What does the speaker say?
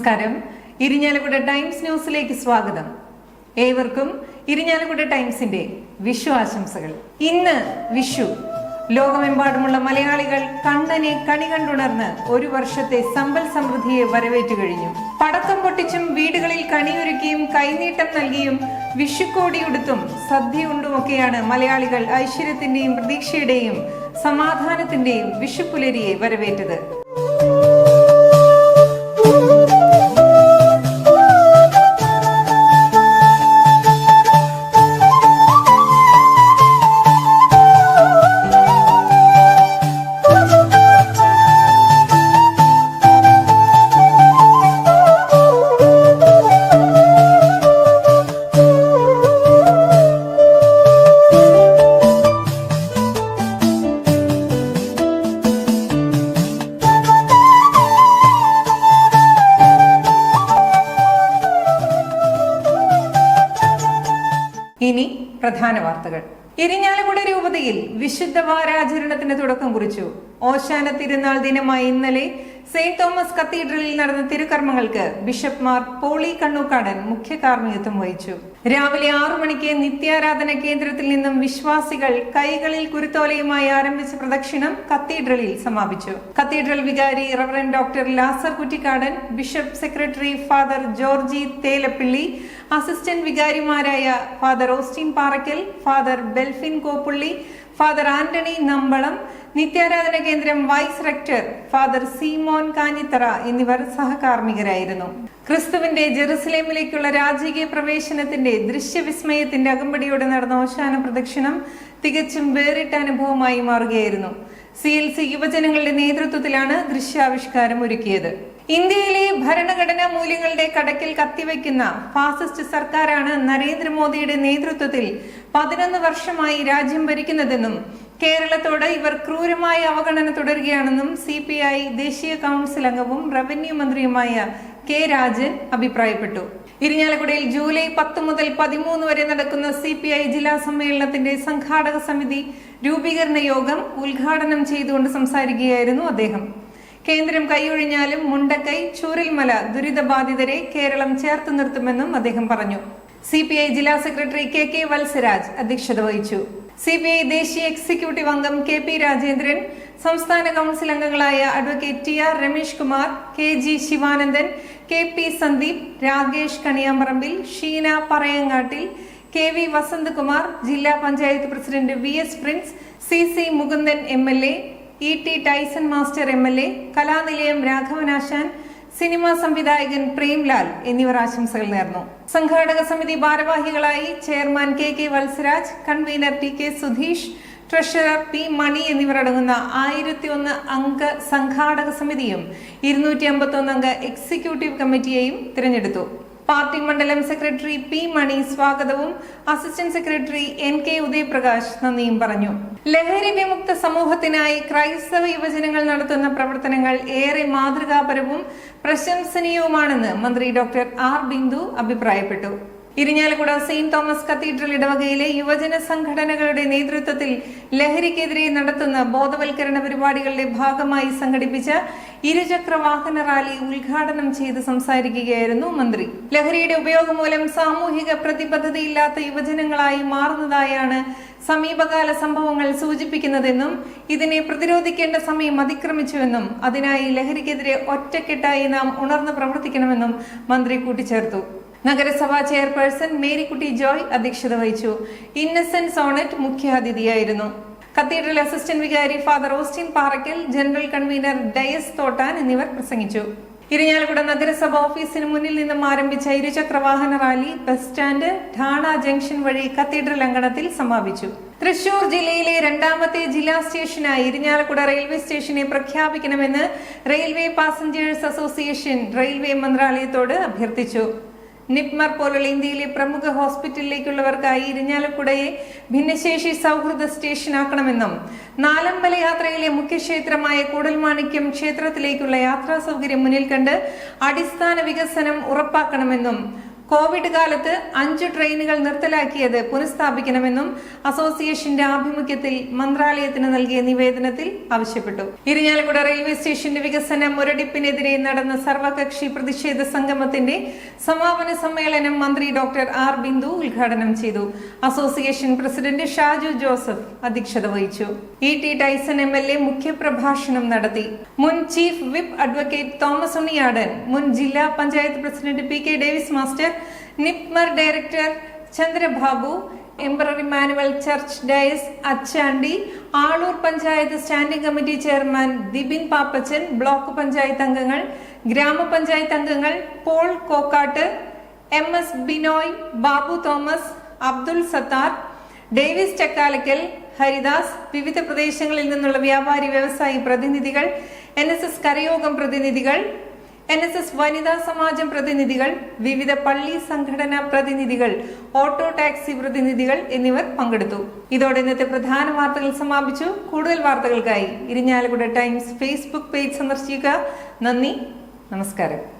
നമസ്കാരം. ഇരിഞ്ഞാലക്കുട ടൈംസ് ന്യൂസിലേക്ക് സ്വാഗതം. ഏവർക്കും ഇരിഞ്ഞാലക്കുട ടൈംസിന്റെ വിഷു ആശംസകൾ ഇന്ന് വിഷു. ലോകമെമ്പാടുമുള്ള മലയാളികൾ കണ്ണനെ കണി കണ്ടുണർന്ന് ഒരു വർഷത്തെ സമ്പൽ സമൃദ്ധിയെ വരവേറ്റു കഴിഞ്ഞു. പടക്കം പൊട്ടിച്ചും വീടുകളിൽ കണിയൊരുക്കിയും കൈനീട്ടം നൽകിയും വിഷുക്കോടിയുടുത്തും സദ്യയുണ്ടുമൊക്കെയാണ് മലയാളികൾ ഐശ്വര്യത്തിന്റെയും പ്രതീക്ഷയുടെയും സമാധാനത്തിന്റെയും വിഷുപുലരിയെ വരവേറ്റത്. ഇനി പ്രധാന വാർത്തകൾ. ഇരിഞ്ഞാലക്കുട രൂപതയിൽ വിശുദ്ധ വാരാചരണത്തിന് തുടക്കം കുറിച്ചു. ഓശാന തിരുനാൾ ദിനമായി ഇന്നലെ സെയിന്റ് തോമസ് കത്തീഡ്രലിൽ നടന്ന തിരുക്കർമ്മങ്ങൾക്ക് ബിഷപ്പ്മാർ പോളി കണ്ണൂക്കാടൻ മുഖ്യ കാർമ്മികത്വം വഹിച്ചു. രാവിലെ ആറു മണിക്ക് നിത്യാരാധന കേന്ദ്രത്തിൽ നിന്നും വിശ്വാസികൾ കൈകളിൽ കുരുത്തോലയുമായി ആരംഭിച്ച പ്രദക്ഷിണം കത്തീഡ്രലിൽ സമാപിച്ചു. കത്തീഡ്രൽ വികാരി reverend doctor Lazar Kuttikkadan bishop secretary father Georgy Thelappilly assistant വികാരിമാരായ father Austin Parakkal father Belfin Koppully father Antony Nambalam നിത്യാരാധന കേന്ദ്രം vice rector father Simon Kanjithara എന്നിവർ സഹകാർമ്മികരായിരുന്നു. ക്രിസ്തുവിന്റെ ജെറുസലേമിലേക്കുള്ള രാജകീയ പ്രവേശനത്തിന്റെ ദൃശ്യവിസ്മയത്തിന്റെ അകമ്പടിയോടെ നടന്ന ഓശാന പ്രദക്ഷിണം തികച്ചും വേറിട്ട അനുഭവമായി മാറുകയായിരുന്നു. സി എൽ സി യുവജനങ്ങളുടെ നേതൃത്വത്തിലാണ് ദൃശ്യാവിഷ്കാരം ഒരുക്കിയത്. ഇന്ത്യയിലെ ഭരണഘടനാ മൂല്യങ്ങളുടെ കടക്കിൽ കത്തിവെക്കുന്ന ഫാസിസ്റ്റ് സർക്കാരാണ് നരേന്ദ്രമോദിയുടെ നേതൃത്വത്തിൽ പതിനൊന്ന് വർഷമായി രാജ്യം ഭരിക്കുന്നതെന്നും കേരളത്തോട് ഇവർ ക്രൂരമായ അവഗണന തുടരുകയാണെന്നും സി പി ഐ ദേശീയ കൗൺസിൽ അംഗവും റവന്യൂ മന്ത്രിയുമായ കെ രാജൻ അഭിപ്രായപ്പെട്ടു. ഇരിഞ്ഞാലക്കുടയിൽ ജൂലൈ പത്ത് മുതൽ പതിമൂന്ന് വരെ നടക്കുന്ന സി പി ഐ ജില്ലാ സമ്മേളനത്തിന്റെ സംഘാടക സമിതി രൂപീകരണ യോഗം ഉദ്ഘാടനം ചെയ്തുകൊണ്ട് സംസാരിക്കുകയായിരുന്നു അദ്ദേഹം. കേന്ദ്രം കൈയൊഴിഞ്ഞാലും മുണ്ടക്കൈ ചൂരൽമല ദുരിതബാധിതരെ കേരളം ചേർത്ത് നിർത്തുമെന്നും അദ്ദേഹം പറഞ്ഞു. സി പി ഐ ജില്ലാ സെക്രട്ടറി കെ കെ വത്സരാജ് അധ്യക്ഷത വഹിച്ചു. സി പി ഐ ദേശീയ എക്സിക്യൂട്ടീവ് അംഗം കെ പി രാജേന്ദ്രൻ സംസ്ഥാന കൗൺസിൽ അംഗങ്ങളായ advocate T R Ramesh Kumar K G Sivanandan K P Sandeep Rakesh Kaniyamparambil Sheena Parayangattil K V Vasanthakumar ജില്ലാ panchayat president V S Prince C C Mukundan M L A E T Tyson master M L A Kalanilayam Raghavanashan cinema സംവിധായകൻ പ്രേംലാൽ എന്നിവർ ആശംസകൾ നേർന്നു. സംഘാടക സമിതി ഭാരവാഹികളായി chairman K K Valsaraj convener T K Sudheesh treasurer P Mani എന്നിവരടങ്ങുന്ന ആയിരത്തി ഒന്ന് അംഗ സംഘാടക സമിതിയും ഇരുന്നൂറ്റി അമ്പത്തി ഒന്ന് അംഗ എക്സിക്യൂട്ടീവ് കമ്മിറ്റിയെയും തിരഞ്ഞെടുത്തു. പാർട്ടി മണ്ഡലം സെക്രട്ടറി പി മണി സ്വാഗതവും assistant secretary N K Udayaprakash നന്ദിയും പറഞ്ഞു. ലഹരി വിമുക്ത സമൂഹത്തിനായി ക്രൈസ്തവ യുവജനങ്ങൾ നടത്തുന്ന പ്രവർത്തനങ്ങൾ ഏറെ മാതൃകാപരവും പ്രശംസനീയവുമാണെന്ന് മന്ത്രി ഡോക്ടർ ആർ ബിന്ദു അഭിപ്രായപ്പെട്ടു. ഇരിഞ്ഞാലക്കുട സെയിന്റ് തോമസ് കത്തീഡ്രൽ ഇടവകയിലെ യുവജന സംഘടനകളുടെ നേതൃത്വത്തിൽ ലഹരിക്കെതിരെ നടത്തുന്ന ബോധവൽക്കരണ പരിപാടികളുടെ ഭാഗമായി സംഘടിപ്പിച്ച ഇരുചക്ര വാഹന റാലി ഉദ്ഘാടനം ചെയ്ത് സംസാരിക്കുകയായിരുന്നു മന്ത്രി. ലഹരിയുടെ ഉപയോഗം മൂലം സാമൂഹിക പ്രതിബദ്ധതയില്ലാത്ത യുവജനങ്ങളായി മാറുന്നതായാണ് സമീപകാല സംഭവങ്ങൾ സൂചിപ്പിക്കുന്നതെന്നും ഇതിനെ പ്രതിരോധിക്കേണ്ട സമയം അതിക്രമിച്ചുവെന്നും അതിനായി ലഹരിക്കെതിരെ ഒറ്റക്കെട്ടായി നാം ഉണർന്നു പ്രവർത്തിക്കണമെന്നും മന്ത്രി കൂട്ടിച്ചേർത്തു. നഗരസഭാ ചെയർപേഴ്സൺ മേരിക്കുട്ടി ജോയ് അധ്യക്ഷത വഹിച്ചു. ഇന്നസെന്റ് സോണറ്റ് മുഖ്യാതിഥിയായിരുന്നു. കത്തീഡ്രൽ അസിസ്റ്റന്റ് വികാരി father Austin Parackal general convener Dias Thottan എന്നിവർ പ്രസംഗിച്ചു. ഇരിഞ്ഞാലക്കുട നഗരസഭ ഓഫീസിന് മുന്നിൽ നിന്നും ആരംഭിച്ച ഇരുചക്ര വാഹന rally bus stand Thana junction വഴി കത്തീഡ്രൽ അങ്കണത്തിൽ സമാപിച്ചു. തൃശൂർ ജില്ലയിലെ രണ്ടാമത്തെ ജില്ലാ സ്റ്റേഷനായി ഇരിഞ്ഞാലക്കുട റെയിൽവേ സ്റ്റേഷനെ പ്രഖ്യാപിക്കണമെന്ന് റെയിൽവേ പാസഞ്ചേഴ്സ് അസോസിയേഷൻ റെയിൽവേ മന്ത്രാലയത്തോട് അഭ്യർത്ഥിച്ചു. നിപ്മർ പോലുള്ള ഇന്ത്യയിലെ പ്രമുഖ ഹോസ്പിറ്റലിലേക്കുള്ളവർക്കായി ഇരിഞ്ഞാലക്കുടയെ ഭിന്നശേഷി സൗഹൃദ സ്റ്റേഷനാക്കണമെന്നും നാലമ്പല യാത്രയിലെ മുഖ്യക്ഷേത്രമായ കൂടൽമാണിക്യം ക്ഷേത്രത്തിലേക്കുള്ള യാത്രാ സൗകര്യം മുന്നിൽ കണ്ട് അടിസ്ഥാന വികസനം ഉറപ്പാക്കണമെന്നും കോവിഡ് കാലത്ത് അഞ്ച് ട്രെയിനുകൾ നിർത്തലാക്കിയത് പുനഃസ്ഥാപിക്കണമെന്നും അസോസിയേഷന്റെ ആഭിമുഖ്യത്തിൽ മന്ത്രാലയത്തിന് നൽകിയ നിവേദനത്തിൽ ആവശ്യപ്പെട്ടു. ഇരിഞ്ഞാലക്കുട റെയിൽവേ സ്റ്റേഷന്റെ വികസന മുരടിപ്പിനെതിരെ നടന്ന സർവകക്ഷി പ്രതിഷേധ സംഗമത്തിന്റെ സമാപന സമ്മേളനം മന്ത്രി ഡോക്ടർ ആർ ബിന്ദു ഉദ്ഘാടനം ചെയ്തു. അസോസിയേഷൻ പ്രസിഡന്റ് ഷാജു ജോസഫ് അധ്യക്ഷത വഹിച്ചു. E T Tyson M L A മുഖ്യപ്രഭാഷണം നടത്തി. മുൻ chief whip advocate Thomas Unniyadan മുൻ ജില്ലാ panchayat president P K Davis master NIPMR director Chandrababu എംബ്രറി Manuel church Dias Achandy Aloor panchayat standing committee chairman Dibin Pappachan block panchayat അംഗങ്ങൾ ഗ്രാമപഞ്ചായത്ത് അംഗങ്ങൾ Paul Kokkat M S Binoy Babu Thomas Abdul Sathar Davis Chakkalakkal Haridas വിവിധ പ്രദേശങ്ങളിൽ നിന്നുള്ള വ്യാപാരി വ്യവസായി പ്രതിനിധികൾ N S S കരയോഗം പ്രതിനിധികൾ എൻ എസ് എസ് വനിതാ സമാജം പ്രതിനിധികൾ വിവിധ പള്ളി സംഘടനാ പ്രതിനിധികൾ ഓട്ടോ ടാക്സി പ്രതിനിധികൾ എന്നിവർ പങ്കെടുത്തു. ഇതോടെ ഇന്നത്തെ പ്രധാന വാർത്തകൾ സമാപിച്ചു. കൂടുതൽ വാർത്തകൾക്കായി ഇരിഞ്ഞാലക്കുട ടൈംസ് ഫേസ്ബുക്ക് പേജ് സന്ദർശിക്കുക. നന്ദി. നമസ്കാരം.